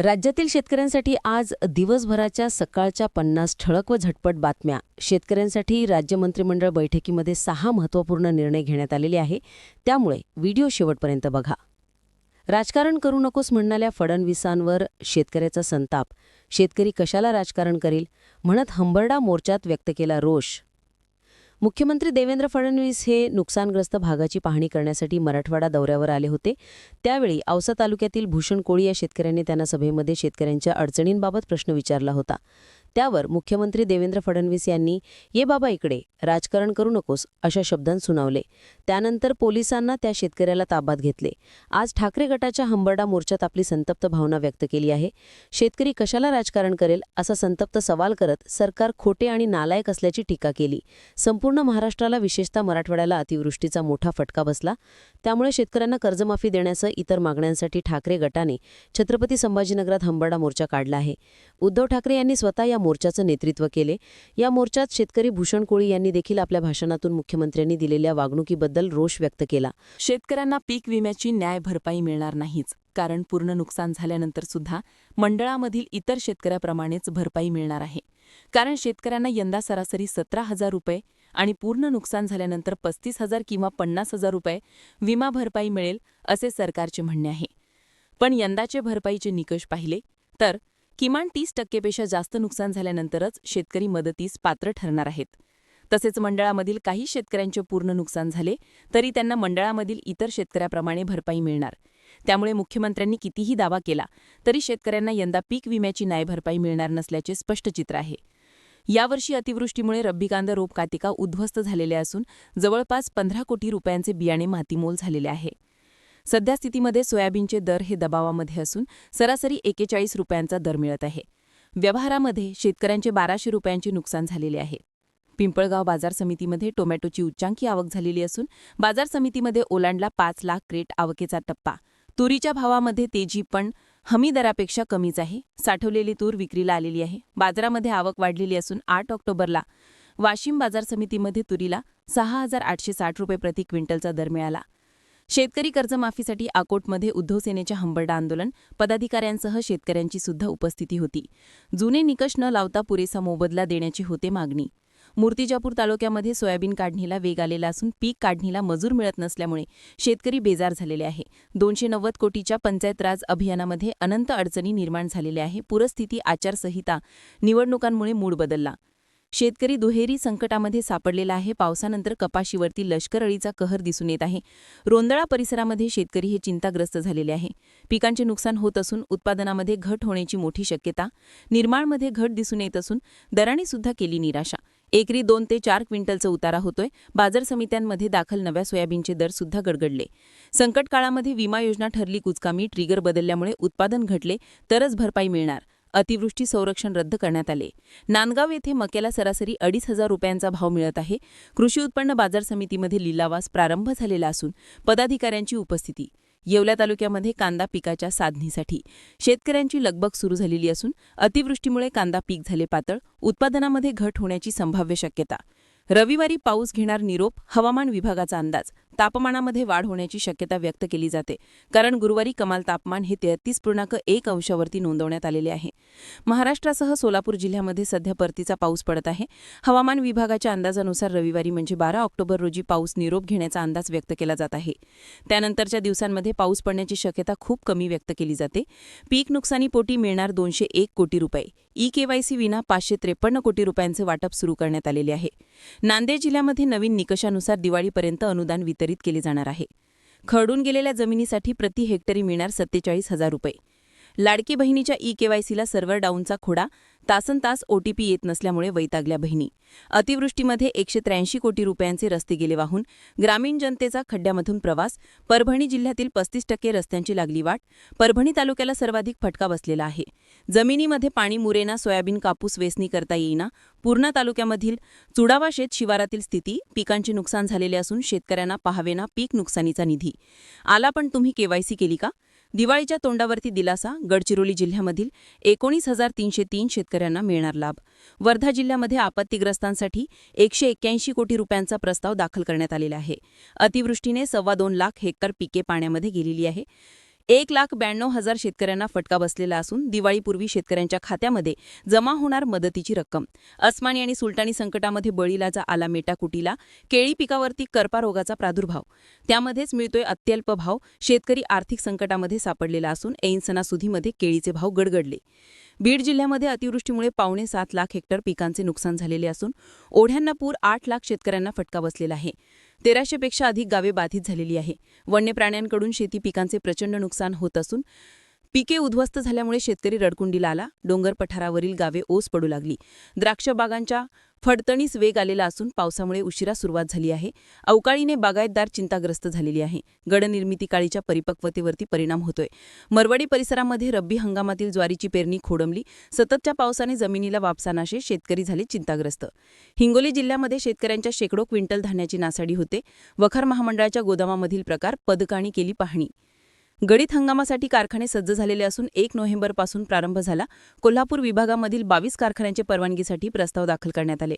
राज्यातील शेतकऱ्यांसाठी आज दिवसभराच्या सकाळच्या पन्नास ठळक व झटपट बातम्या. शेतकऱ्यांसाठी राज्य मंत्रिमंडळ बैठकीमध्ये सहा महत्त्वपूर्ण निर्णय घेण्यात आलेले आहे. त्यामुळे व्हिडिओ शेवटपर्यंत बघा. राजकारण करू नकोस म्हणणाऱ्या फडणवीसांवर शेतकऱ्याचा संताप. शेतकरी कशाला राजकारण करील? म्हणत हंबरडा मोर्चात व्यक्त केला रोष. मुख्यमंत्री देवेंद्र फडणवीस हे नुकसानग्रस्त भागाची पाहणी करण्यासाठी मराठवाडा दौऱ्यावर आले होते. त्यावेळी औसा तालुक्यातील भूषण कोळी या शेतकऱ्यांनी त्यांना सभेमध्ये शेतकऱ्यांच्या अडचणींबाबत प्रश्न विचारला होता. त्यावर मुख्यमंत्री देवेंद्र फडणवीस यांनी ये बाबा इकडे राजकारण करू नकोस अशा शब्दांत सुनावले. त्यानंतर पोलिसांना त्या शेतकऱ्याला ताब्यात घेतले. आज ठाकरे गटाच्या हंबरडा मोर्चात आपली संतप्त भावना व्यक्त केली आहे. शेतकरी कशाला राजकारण करेल? असा संतप्त सवाल करत सरकार खोटे आणि नालायक असल्याची टीका केली. संपूर्ण महाराष्ट्राला विशेषतः मराठवाड्याला अतिवृष्टीचा मोठा फटका बसला. त्यामुळे शेतकऱ्यांना कर्जमाफी देण्यासह इतर मागण्यांसाठी ठाकरे गटाने छत्रपती संभाजीनगरात हंबरडा मोर्चा काढला आहे. उद्धव ठाकरे यांनी स्वतः या मोर्चाचं नेतृत्व केले. या मोर्चात शेतकरी भूषण कोळी यांनी देखील आपल्या भाषणातून मुख्यमंत्र्यांनी दिलेल्या वागणुकीबद्दल रोष व्यक्त केला. शेतकऱ्यांना पीक विम्याची न्याय भरपाई मिळणार नाहीच कारण पूर्ण नुकसान झाल्यानंतर सुद्धा मंडळामधील इतर शेतकऱ्याप्रमाणेच भरपाई मिळणार आहे. कारण शेतकऱ्यांना यंदा सरासरी सतरा हजार रुपये आणि पूर्ण नुकसान झाल्यानंतर पस्तीस हजार किंवा पन्नास हजार रुपये विमा भरपाई मिळेल असे सरकारचे म्हणणे आहे. पण यंदाचे भरपाईचे निकष पाहिले तर किमान तीस टक्केपेक्षा जास्त नुकसान झाल्यानंतरच शेतकरी मदतीस पात्र ठरणार आहेत. तसेच मंडळामधील काही शेतकऱ्यांचे पूर्ण नुकसान झाले तरी त्यांना मंडळामधील इतर शेतकऱ्याप्रमाणे भरपाई मिळणार. त्यामुळे मुख्यमंत्र्यांनी कितीही दावा केला तरी शेतकऱ्यांना यंदा पीक विम्याची न्याय भरपाई मिळणार नसल्याचे स्पष्ट चित्र आहे. यावर्षी अतिवृष्टीमुळे रब्बी कांदा रोपकातिका उद्ध्वस्त झालेले असून जवळपास पंधरा कोटी रुपयांचे बियाणे मातीमोल झालेले आहे. सध्या स्थितीमध्ये सोयाबीनचे दर हे दबावामध्ये असून सरासरी एकेचाळीस रुपयांचा दर मिळत आहे. व्यवहारामध्ये शेतकऱ्यांचे बाराशे रुपयांचे नुकसान झालेले आहे. पिंपळगाव बाजार समितीमध्ये टोमॅटोची उच्चांकी आवक झालेली असून बाजार समितीमध्ये ओलांडला पाच लाख क्रेट आवकेचा टप्पा. तुरीच्या भावामध्ये तेजी पण हमी दरापेक्षा कमीच आहे. साठवलेली तूर विक्रीला आलेली आहे. बाजारामध्ये आवक वाढलेली असून आठ ऑक्टोबरला वाशिम बाजार समितीमध्ये तुरीला सहा हजार आठशे साठ रुपये प्रति क्विंटलचा दर मिळाला. शेतकरी कर्जमाफीसाठी आकोटमध्ये उद्धव सेनेच्या हंबरडा आंदोलन. पदाधिकाऱ्यांसह शेतकऱ्यांची सुद्धा उपस्थिती होती. जुने निकष न लावता पुरेसा मोबदला देण्याची होते मागणी. मूर्तिजापूर तालुक्यामध्ये सोयाबीन काढणीला वेग आलेला असून पीक काढणीला मजूर मिळत नसल्यामुळे शेतकरी बेजार झालेले आहे. दोनशे नव्वद कोटीच्या पंचायत राज अभियानामध्ये अनंत अडचणी निर्माण झालेल्या आहे. पूरस्थिती आचारसंहिता निवडणुकांमुळे मूड बदलला. शेतकरी दुहेरी संकटामध्ये सापडलेला आहे. पावसानंतर कपाशीवरती लष्कर अळीचा कहर दिसून येत आहे. रोंदळा परिसरामध्ये शेतकरी हे चिंताग्रस्त झालेले आहे. पिकांचे नुकसान होत असून उत्पादनामध्ये घट होण्याची मोठी शक्यता निर्माणमध्ये घट दिसून येत असून दराने सुद्धा केली निराशा. एकरी दोन ते चार क्विंटलचा उतारा होतोय. बाजार समित्यांमध्ये दाखल नव्या सोयाबीनचे दर सुद्धा गडगडले. संकट काळामध्ये विमा योजना ठरली. कुचकामी ट्रिगर बदलल्यामुळे उत्पादन घटले. तरच भरपाई मिळणार. अतिवृष्टी संरक्षण रद्द करण्यात आले. नांदगाव येथे मक्याला सरासरी अडीच हजार रुपयांचा भाव मिळत आहे. कृषी उत्पन्न बाजार समितीमध्ये लिलावास प्रारंभ झालेला असून पदाधिकाऱ्यांची उपस्थिती. येवला तालुक्यामध्ये कांदा पिकाच्या साधणीसाठी शेतकऱ्यांची लगबग सुरू झालेली असून अतिवृष्टीमुळे कांदा पीक झाले पातळ उत्पादनामध्ये घट होण्याची संभाव्य शक्यता. रविवारी पाऊस घेणार निरोप हवामान विभागाचा अंदाज. तापमानामध्ये वाढ होण्याची शक्यता व्यक्त केली जाते. कारण गुरुवारी कमाल तापमान हे तेहतीस पूर्णांक एक अंशावरती नोंदवण्यात आलेले आहे. महाराष्ट्रासह सोलापूर जिल्ह्यामध्ये सध्या परतीचा पाऊस पडत आहे. हवामान विभागाच्या अंदाजानुसार रविवारी म्हणजे बारा ऑक्टोबर रोजी पाऊस निरोप घेण्याचा अंदाज व्यक्त केला जात आहे. त्यानंतरच्या दिवसांमध्ये पाऊस पडण्याची शक्यता खूप कमी व्यक्त केली जाते. पीक नुकसानीपोटी मिळणार दोनशे एक कोटी रुपये. ई केवायसी विना पाचशे त्रेपन्न कोटी रुपयांचे वाटप सुरू करण्यात आलेले आहे. नांदेड जिल्ह्यामध्ये नवीन निकषानुसार दिवाळीपर्यंत अनुदान वितरित केले जाणार आहे. खरडून गेलेल्या जमिनीसाठी प्रति हेक्टरी मिळणार सत्तेचाळीस हजार रुपये. लाडकी बहिणीच्या ई केवायसीला सर्व्हर डाऊनचा खोडा तासन तास ओटीपी येत नसल्यामुळे वैतागल्या बहिणी. अतिवृष्टीमध्ये एकशे त्र्याऐंशी कोटी रुपयांचे रस्ते गेले वाहून ग्रामीण जनतेचा खड्ड्यामधून प्रवास परभणी जिल्ह्यातील पस्तीस टक्के रस्त्यांची लागली वाट परभणी तालुक्याला सर्वाधिक फटका बसलेला आहे. जमिनीमध्ये पाणी मुरेना सोयाबीन कापूस वेचणी करता येईना पूर्णा तालुक्यामधील चुडावा शेत शिवारातील स्थिती पिकांचे नुकसान झालेले असून शेतकऱ्यांना पाहावेना पीक नुकसानीचा निधी. आला पण तुम्ही केवायसी केली का? दिवाळीच्या तोंडावरती दिलासा गडचिरोली जिल्ह्यामधील एकोणीस हजार तीनशे तीन शेतकऱ्यांना मिळणार लाभ. वर्धा जिल्ह्यामध्ये आपत्तीग्रस्तांसाठी एकशे एक्क्याऐंशी कोटी रुपयांचा प्रस्ताव दाखल करण्यात आलेला आहे. अतिवृष्टीने सव्वा दोन लाख हेक्टर पिके पाण्यामध्ये गेलेली आहे. एक लाख ब्याण्णव हजार शेतकऱ्यांना फटका बसलेला असून दिवाळीपूर्वी शेतकऱ्यांच्या खात्यामध्ये जमा होणार मदतीची रक्कम. अस्मानी आणि सुलतानी संकटामध्ये बळीलाचा आला मेटाकुटीला. केळी पिकावरती करपा रोगाचा प्रादुर्भाव. त्यामध्येच मिळतोय अत्यल्प भाव. शेतकरी आर्थिक संकटामध्ये सापडलेला असून ऐन सणासुदीमध्ये केळीचे भाव गडगडले. बीड जिल्ह्यामध्ये अतिवृष्टीमुळे पावणे सात लाख हेक्टर पिकांचे नुकसान झालेले असून ओढ्यांना पूर आठ लाख शेतकऱ्यांना फटका बसलेला आहे. तेराशेपेक्षा अधिक गावे बाधित झालेली आहे. वन्य प्राण्यांकडून शेती पिकांचे प्रचंड नुकसान होत असून पिके उद्ध्वस्त झाल्यामुळे शेतकरी रडकुंडीला आला. डोंगर पठारावरील गावे ओस पडू लागली. द्राक्ष बागांच्या फडतणीस वेग आलेला असून पावसामुळे उशिरा सुरुवात झाली आहे. अवकाळीने बागायतदार चिंताग्रस्त झालेली आहे. गडनिर्मिती काळीच्या परिपक्वतेवरती परिणाम होतोय. मरवाडी परिसरामध्ये रब्बी हंगामातील ज्वारीची पेरणी खोडंबली. सततच्या पावसाने जमिनीला वापसानाशे शेतकरी झाले चिंताग्रस्त. हिंगोली जिल्ह्यामध्ये शेतकऱ्यांच्या शेकडो क्विंटल धान्याची नासाडी होते. वखार महामंडळाच्या गोदामामधील प्रकार पदकाणी केली पाहणी गडीत हंगामासाठी कारखाने सज्ज झालेले असून एक नोव्हेंबरपासून प्रारंभ झाला. कोल्हापूर विभागामधील बावीस कारखान्यांचे परवानगीसाठी प्रस्ताव दाखल करण्यात आले.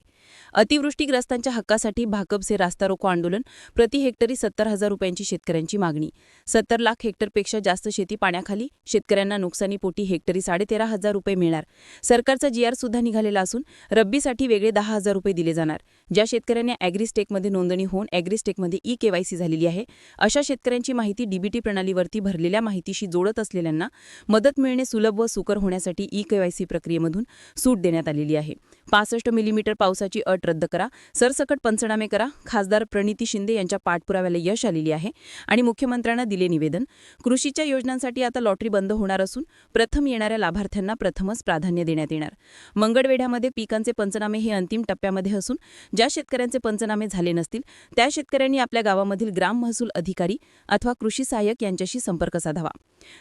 अतिवृष्टीग्रस्तांच्या हक्कासाठी भाकपचे रास्ता रोको आंदोलन प्रति हेक्टरी सत्तर हजार रुपयांची शेतकऱ्यांची मागणी. सत्तर लाख हेक्टरपेक्षा जास्त शेती पाण्याखाली शेतकऱ्यांना नुकसानीपोटी हेक्टरी साडेतेरा हजार रुपये मिळणार. सरकारचा जीआर सुद्धा निघालेला असून रब्बीसाठी वेगळे दहा हजार रुपये दिले जाणार. ज्या शेतकऱ्यांनी अॅग्रिस्टेकमध्ये नोंदणी होऊन अॅग्रिस्टेकमध्ये ई केवायसी झालेली आहे अशा शेतकऱ्यांची माहिती डीबीटी प्रणालीवरती भरलेल्या माहितीशी जोडत असलेल्यांना मदत मिळणे सुलभ व सुकर होण्यासाठी ई केवायसी प्रक्रियेमधून सूट देण्यात आलेली आहे. पासष्ट मिलीमीटर पावसाची अट रद्द करा. सरसकट पंचनामे करा. खासदार प्रणिती शिंदे यांच्या पाठपुराव्याला यश आलेली आहे आणि मुख्यमंत्र्यांना दिले निवेदन. कृषीच्या योजनांसाठी आता लॉटरी बंद होणार असून प्रथम येणाऱ्या लाभार्थ्यांना प्रथमच प्राधान्य देण्यात येणार. मंगळवेढ्यामध्ये पिकांचे पंचनामे हे अंतिम टप्प्यामध्ये असून ज्या शेतकऱ्यांचे पंचनामे झाले नसतील त्या शेतकऱ्यांनी आपल्या गावामधील ग्राम महसूल अधिकारी अथवा कृषी सहाय्यक यांच्याशी संपर्क साधावा.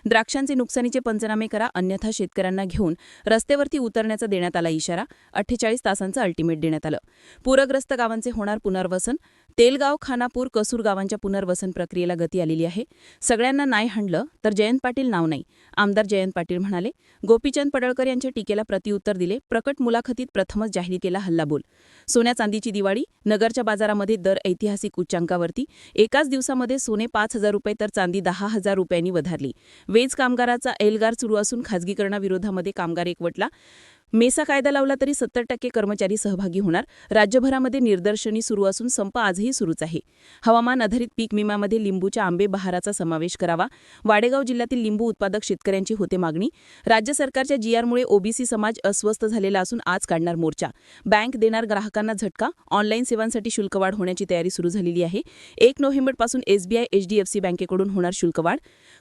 द्राक्षांचे नुकसानीचे पंचनामे करा अन्यथा शेतकऱ्यांना घेऊन रस्त्यावरती उतरण्याचा देण्यात आला इशारा अठ्ठेचाळीस तासांचं अल्टिमेट देण्यात आलं. पूरग्रस्त गावांचे होणार पुनर्वसन तेलगाव खानापूर कसूर गावांच्या पुनर्वसन प्रक्रियेला गती आलेली आहे. सगळ्यांना नाही हाणलं तर जयंत पाटील नाव नाही. आमदार जयंत पाटील म्हणाले गोपीचंद पडळकर यांच्या टीकेला प्रतिउत्तर दिले प्रकट मुलाखतीत प्रथमच जाहीर केला हल्लाबोल. सोन्या चांदीची दिवाळी नगरच्या बाजारामध्ये दर ऐतिहासिक उच्चांकावरती एकाच दिवसामध्ये सोने पाच हजार रुपये तर चांदी दहा हजार रुपयांनी वधारली. वेज कामगाराचा एल्गार सुरू असून खाजगीकरणाविरोधामध्ये कामगार एकवटला. मेसा कायदा लावला तरी सत्तर टक्के कर्मचारी सहभागी होणार. राज्यभरामध्ये निदर्शनी सुरू असून संप आजही सुरूच आहे. हवामान आधारित पीक विम्यामध्ये लिंबूच्या आंबे बहाराचा समावेश करावा. वाडेगाव जिल्ह्यातील लिंबू उत्पादक शेतकऱ्यांची होते मागणी. राज्य सरकारच्या जीआरमुळे ओबीसी समाज अस्वस्थ झालेला असून आज काढणार मोर्चा. बँक देणार ग्राहकांना झटका. ऑनलाईन सेवांसाठी शुल्कवाढ होण्याची तयारी सुरू झालेली आहे. एक नोव्हेंबरपासून एसबीआय एचडीएफसी बँकेकडून होणार शुल्कवाढ.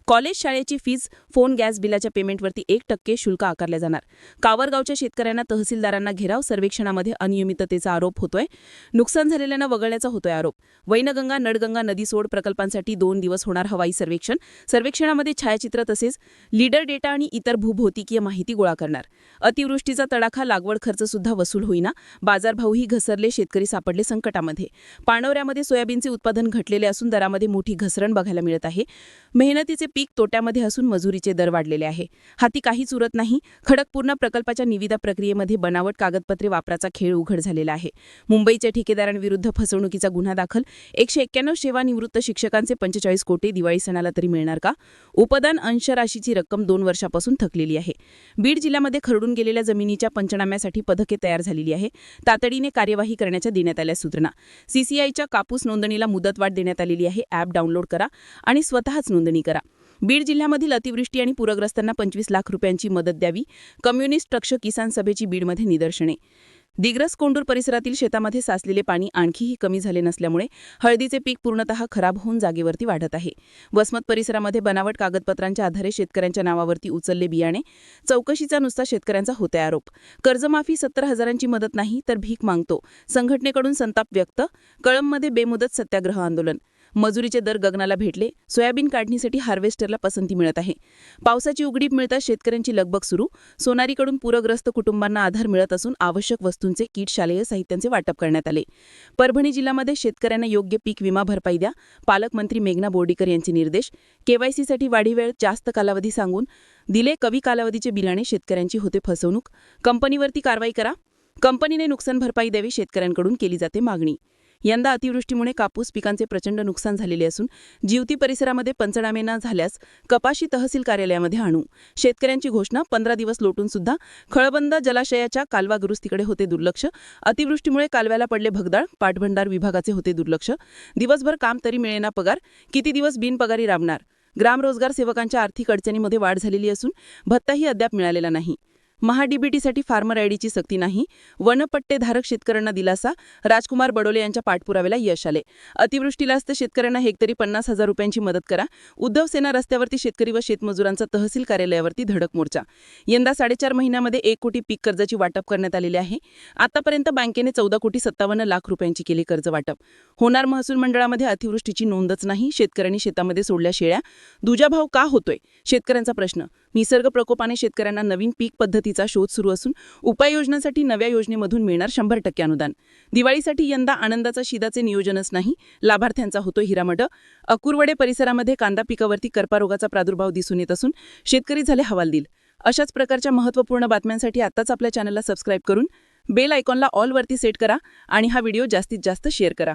कॉलेज शाळेची फीज फोन गॅस बिलाच्या पेमेंटवरती एक टक्के शुल्क आकारल्या जाणार. कावरगावच्या शेतकऱ्यांना तहसीलदारांना घेराव सर्वेक्षणामध्ये अनियमिततेचा आरोप होतोय. नुकसान झालेल्यांना वगळण्याचा होतोय आरोप. वैनगंगा नडगंगा नदी सोड प्रकल्पांसाठी दोन दिवस होणार हवाई सर्वेक्षण. सर्वेक्षणामध्ये छायाचित्र तसेच लीडर डेटा आणि इतर भूभौतिकीय माहिती गोळा करणार. अतिवृष्टीचा तडाखा लागवड खर्च सुद्धा वसूल होईना. बाजारभावही घसरले शेतकरी सापडले संकटामध्ये. पाणवऱ्यामध्ये सोयाबीनचे उत्पादन घटलेले असून दरामध्ये मोठी घसरण बघायला मिळत आहे. मेहनतीचे पीक तोट्यामध्ये असून मजुरीचे दर वाढलेले आहे. हाती काहीच उरत नाही. खडकपूर्ण प्रकल्पाच्या निविदा प्रक्रियेमध्ये बनावट कागदपत्रे वापराचा खेळ उघड झालेला आहे. मुंबईच्या ठेकेदारांविरुद्ध फसवणुकीचा गुन्हा दाखल एकशे एक्क्याण्णव सेवानिवृत्त शिक्षकांचे पंचेचाळीस कोटी दिवाळी सणाला तरी मिळणार का? उपदान अंशराशीची रक्कम दोन वर्षापासून थकलेली आहे. बीड जिल्ह्यामध्ये खरडून गेलेल्या जमिनीच्या पंचनाम्यासाठी पथके तयार झालेली आहे. तातडीने कार्यवाही करण्याच्या देण्यात आल्या सूचना. सीसीआयच्या कापूस नोंदणीला मुदतवाढ देण्यात आलेली आहे. ॲप डाउनलोड करा आणि स्वतःच नोंदणी करा. बीड जिल्ह्यामधील अतिवृष्टी आणि पूरग्रस्तांना पंचवीस लाख रुपयांची मदत द्यावी. कम्युनिस्ट पक्ष किसान सभेची बीडमध्ये निदर्शने. दिग्रस कोंडूर परिसरातील शेतामध्ये साचलेले पाणी आणखीही कमी झाले नसल्यामुळे हळदीचे पीक पूर्णतः खराब होऊन जागेवरती वाढत आहे. वसमत परिसरामध्ये बनावट कागदपत्रांच्या आधारे शेतकऱ्यांच्या नावावरती उचलले बियाणे. चौकशीचा नुसता शेतकऱ्यांचा होता आरोप. कर्जमाफी सत्तर हजारांची मदत नाही तर भीक मागतो. संघटनेकडून संताप व्यक्त. कळंबमध्ये बेमुदत सत्याग्रह आंदोलन. मजुरीचे दर गगनाला भेटले. सोयाबीन काढणीसाठी हार्वेस्टरला पसंती मिळत आहे. पावसाची उघडीप मिळताच शेतकऱ्यांची लगबग सुरू. सोनारीकडून पूरग्रस्त कुटुंबांना आधार मिळत असून आवश्यक वस्तूंचे किट शालेय साहित्यांचे वाटप करण्यात आले. परभणी जिल्ह्यामध्ये शेतकऱ्यांना योग्य पीक विमा भरपाई द्या पालकमंत्री मेघना बोर्डीकर यांचे निर्देश. केवायसीसाठी वाढीवेळ जास्त कालावधी सांगून दिले कवी कालावधीचे बिलाणे शेतकऱ्यांची होते फसवणूक. कंपनीवरती कारवाई करा. कंपनीने नुकसान भरपाई द्यावी शेतकऱ्यांकडून केली जाते मागणी. यंदा अतिवृष्टीमुळे कापूस पिकांचे प्रचंड नुकसान झालेले असून जीवती परिसरामध्ये पंचनामे न झाल्यास कपाशी तहसील कार्यालयामध्ये आणू. शेतकऱ्यांची घोषणा पंधरा दिवस लोटून सुद्धा खळबंद जलाशयाच्या कालवा दुरुस्तीकडे होते दुर्लक्ष. अतिवृष्टीमुळे कालव्याला पडले भगदाळ पाटभंडार विभागाचे होते दुर्लक्ष. दिवसभर काम तरी मिळेना पगार किती दिवस बिनपगारी राबणार? ग्रामरोजगार सेवकांच्या आर्थिक अडचणीमध्ये वाढ झालेली असून भत्ताही अद्याप मिळालेला नाही. महाडीबीटीसाठी फार्मर आयडीची सक्ती नाही. वनपट्टेधारक शेतकऱ्यांना दिलासा. राजकुमार बडोले यांच्या पाठपुराव्याला यश आले. अतिवृष्टीला तर शेतकऱ्यांना हेक्टरी पन्नास हजार रुपयांची मदत करा. उद्धव सेना रस्त्यावरती शेतकरी व शेतमजुरांचा तहसील कार्यालयावरती धडक मोर्चा. यंदा साडेचार महिन्यामध्ये एक कोटी पीक कर्जाची वाटप करण्यात आलेली आहे. आतापर्यंत बँकेने चौदा कोटी सत्तावन्न लाख रुपयांची केली कर्ज वाटप. होणार महसूल मंडळामध्ये अतिवृष्टीची नोंदच नाही. शेतकऱ्यांनी शेतामध्ये सोडल्या शेळ्या. दुजाभाव का होतोय? शेतकऱ्यांचा प्रश्न. निसर्ग प्रकोपाने शेतकऱ्यांना नवीन पीक पद्धतीचा शोध सुरू असून उपाययोजनांसाठी नव्या योजनेमधून मिळणार शंभर टक्के अनुदान. दिवाळीसाठी यंदा आनंदाचा शिदाचे नियोजनच नाही लाभार्थ्यांचा होतो हिरामड. अकुरवडे परिसरामध्ये कांदा पिकावरती कर्पारोगाचा प्रादुर्भाव दिसून येत असून शेतकरी झाले हवालदिल. अशाच प्रकारच्या महत्त्वपूर्ण बातम्यांसाठी आत्ताच आपल्या चॅनलला सबस्क्राईब करून बेल आयकॉनला ऑलवरती सेट करा आणि हा व्हिडिओ जास्तीत जास्त शेअर करा.